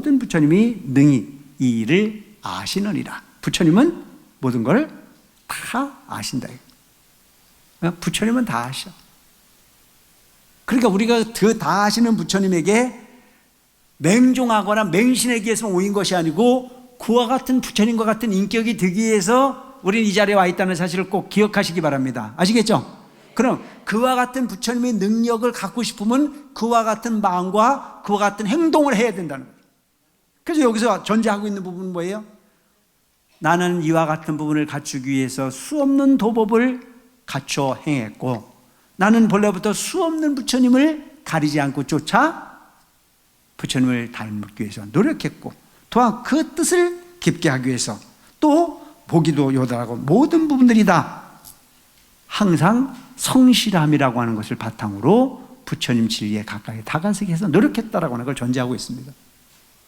모든 부처님이 능히 이 일을 아시느니라. 부처님은 모든 걸 다 아신다. 어? 부처님은 다 아셔. 그러니까 우리가 그 다 아시는 부처님에게 맹종하거나 맹신하기 위해서 모인 것이 아니고 그와 같은 부처님과 같은 인격이 되기 위해서 우리는 이 자리에 와 있다는 사실을 꼭 기억하시기 바랍니다. 아시겠죠? 그럼 그와 같은 부처님의 능력을 갖고 싶으면 그와 같은 마음과 그와 같은 행동을 해야 된다는 거예요. 그래서 여기서 전제하고 있는 부분은 뭐예요? 나는 이와 같은 부분을 갖추기 위해서 수 없는 도법을 갖춰 행했고 나는 본래부터 수 없는 부처님을 가리지 않고 쫓아 부처님을 닮기 위해서 노력했고 또한 그 뜻을 깊게 하기 위해서 또 보기도 요달하고 모든 부분들이 다 항상 성실함이라고 하는 것을 바탕으로 부처님 진리에 가까이 다가서기 위해서 노력했다라고 하는 걸 전제하고 있습니다.